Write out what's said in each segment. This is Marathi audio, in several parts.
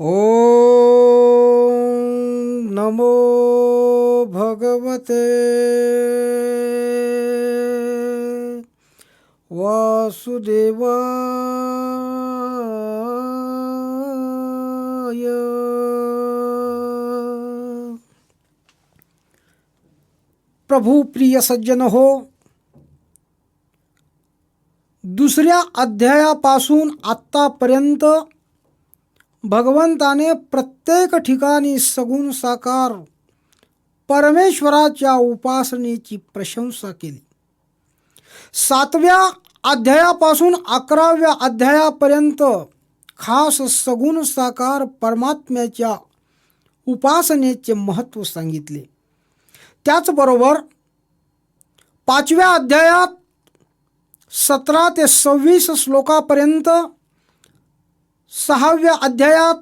ॐ नमो भगवते। वासुदेवाय। प्रभू प्रिय सज्जन हो दुसऱ्या अध्यायापासून आत्तापर्यंत भगवंताने प्रत्येक ठिकाणी सगुण साकार परमेश्वराच्या उपासनेची प्रशंसा केली. सातव्या अध्यायापासून अकराव्या अध्यायापर्यंत खास सगुण साकार परमात्म्याच्या उपासनेचे महत्त्व सांगितले. त्याचबरोबर पाचव्या अध्यायात सतरा ते सव्वीस श्लोकापर्यंत सहाव्या अध्यायात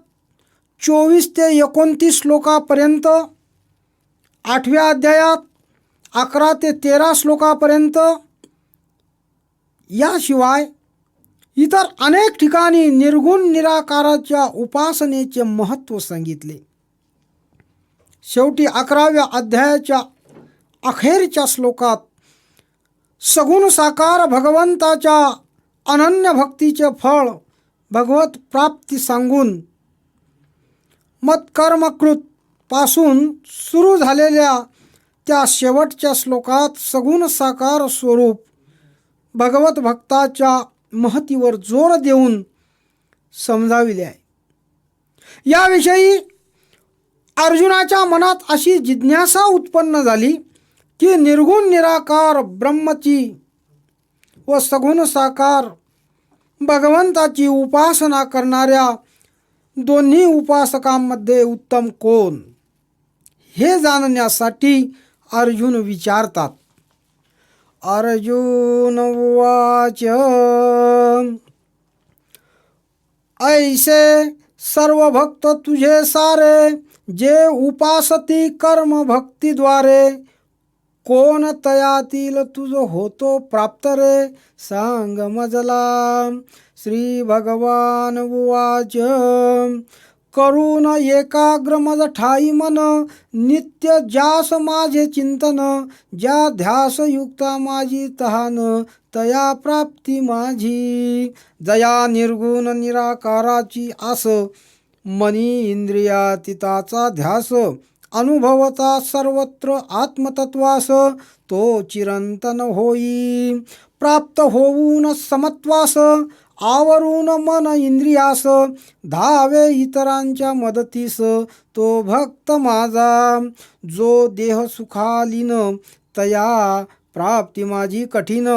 चोवीस ते एकोणतीस श्लोकापर्यंत आठव्या अध्यायात अकरा ते तेरा श्लोकापर्यंत याशिवाय इतर अनेक ठिकाणी निर्गुण निराकाराच्या उपासनेचे महत्त्व सांगितले. शेवटी अकराव्या अध्यायाच्या अखेरच्या श्लोकात सगुण साकार भगवंताच्या अनन्य भक्तीचे फळ भगवत प्राप्ती सांगून मत्कर्मकृत पासून सुरू झालेल्या त्या शेवटच्या श्लोकात सगुण साकार स्वरूप भगवत भक्ताच्या महतीवर जोर देऊन समजाविले आहे. याविषयी अर्जुनाच्या मनात अशी जिज्ञासा उत्पन्न झाली की निर्गुण निराकार ब्रह्मची व सगुण साकार भगवंताची उपासना करणाऱ्या दोन्ही उपासकांमध्ये उत्तम कोण? हे जाणण्यासाठी अर्जुन विचारतात. अर्जुन वाच ऐसे सर्व भक्त तुझे सारे जे उपासती कर्म भक्तीद्वारे कोण तयातील तुझ होतो प्राप्त रे? सांग मजला. श्री भगवान उवाच. करून एकाग्र मज ठाई मन नित्य ज्यास माझे चिंतन ज्या ध्यास युक्ता माझी तहान तया प्राप्ती माझी. जया निर्गुण निराकाराची आस मनी इंद्रियातीताचा ध्यास. अनुभवता सर्वत्र आत्मतत्वास तो चिरंतन होई. प्राप्त होऊन समत्वास आवरून मन इंद्रियास धावे इतरांच्या मदतीस तो भक्त माझा. जो देह सुखालीन तया प्राप्ती माझी कठीण.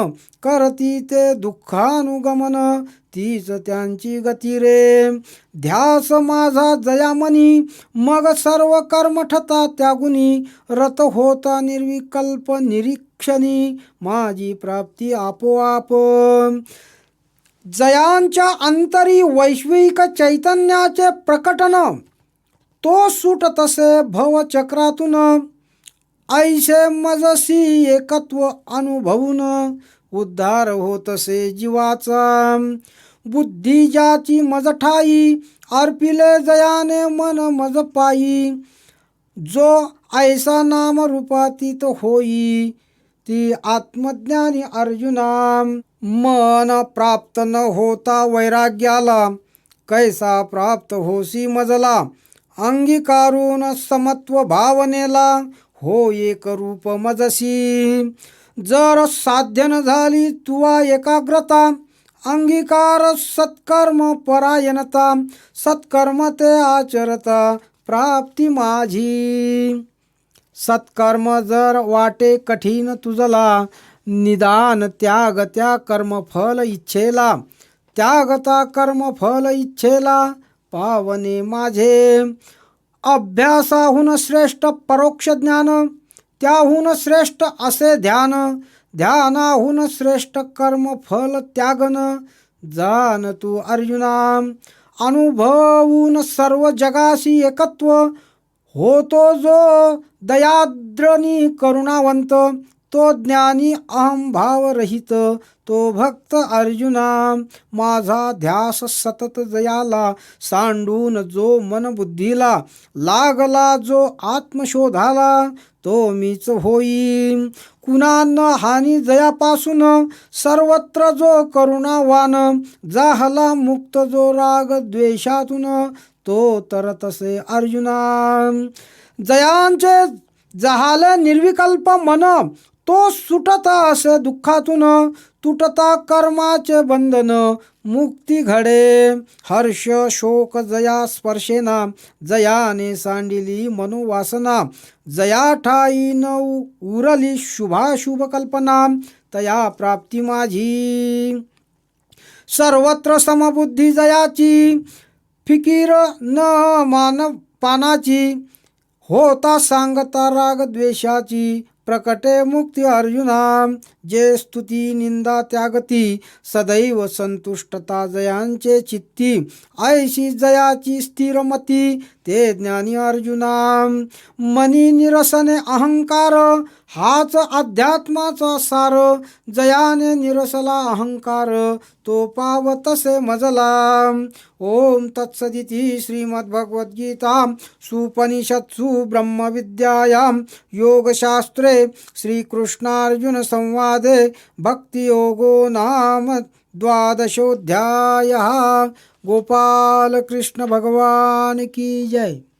करती ते दुःखानुगमन. तीच त्यांची गती रे. ध्यास माझा जयामनी. मग सर्व कर्मठता त्यागुनी. रत होता निर्विकल्प निरीक्षणी. माझी प्राप्ती आपोआप. जयांच्या अंतरी वैश्विक चैतन्याचे प्रकटन. तो सुट तसे भवचक्रातून. ऐसे मजसी एकत्व अनुभवून उद्धार होतसे जीवाचा. बुद्धी ज्याची मजठाई अर्पिले जयाने मन मज पायी जो ऐसा नाम रूपातीत होई ती आत्मज्ञानी अर्जुना. मन प्राप्त न होता वैराग्याला कैसा प्राप्त होसी मजला? अंगीकारून समत्व भावनेला हो एक रूप मजसी. जर साध्य न झाली तुवा एकाग्रता अंगीकार सत्कर्म परायणता सत्कर्म ते आचरता प्राप्ती माझी. सत्कर्म जर वाटे कठीण तुझला निदान त्याग त्या कर्मफल इच्छेला. त्यागता कर्मफल इच्छेला पावने माझे. अभ्यासाहून श्रेष्ठ परोक्ष ज्ञान त्याहून श्रेष्ठ असे ध्यान ध्यानाहून श्रेष्ठ कर्म फल त्यागन. जान तू अर्जुना अनुभवून सर्व जगाशी एकत्व होतो जो दयाद्रनी करुणावंत. तो ज्ञानी अहंभावरहित तो भक्त अर्जुना माझा ध्यास सतत जयाला सांडून जो मन बुद्धीला लागला जो आत्मशोधाला तो मीच होई कुणान हानी जयापासून सर्वत्र जो करुणावान जाहला मुक्त जो राग द्वेषातून तो तर तसे अर्जुना. जयांचे जहाल निर्विकल्प मन तो सुटता अस दुःखातून तुटता कर्माचे बंधन मुक्ती घडे. हर्ष शोक जया स्पर्शेना जयाने सांडिली मनोवासना. जया ठाई न उरली शुभाशुभ कल्पना. तया प्राप्ती माझी. सर्वत्र समबुद्धी जयाची. फिकीर न मान पानाची. होता सांगता राग द्वेषाची. प्रकटे मुक्ती अर्जुना जे स्तुती निंदा त्यागती सदैव संतुष्टता जयांचे चित्ती ऐशी जयाची स्थिरमती ते ज्ञानी अर्जुना. मनी निरसने अहंकार हाच अध्यात्माचा सार जयाने निरसला अहंकार तो पावतसे मजला. ओम तत्सदिती श्रीमद्भगवद्गीता सुपनिषत्सु ब्रह्मविद्यायां योगशास्त्रे श्रीकृष्णार्जुनसंवादे भक्तियोगो नाम द्वादशोऽध्यायः. गोपालकृष्णभगवान् की जय.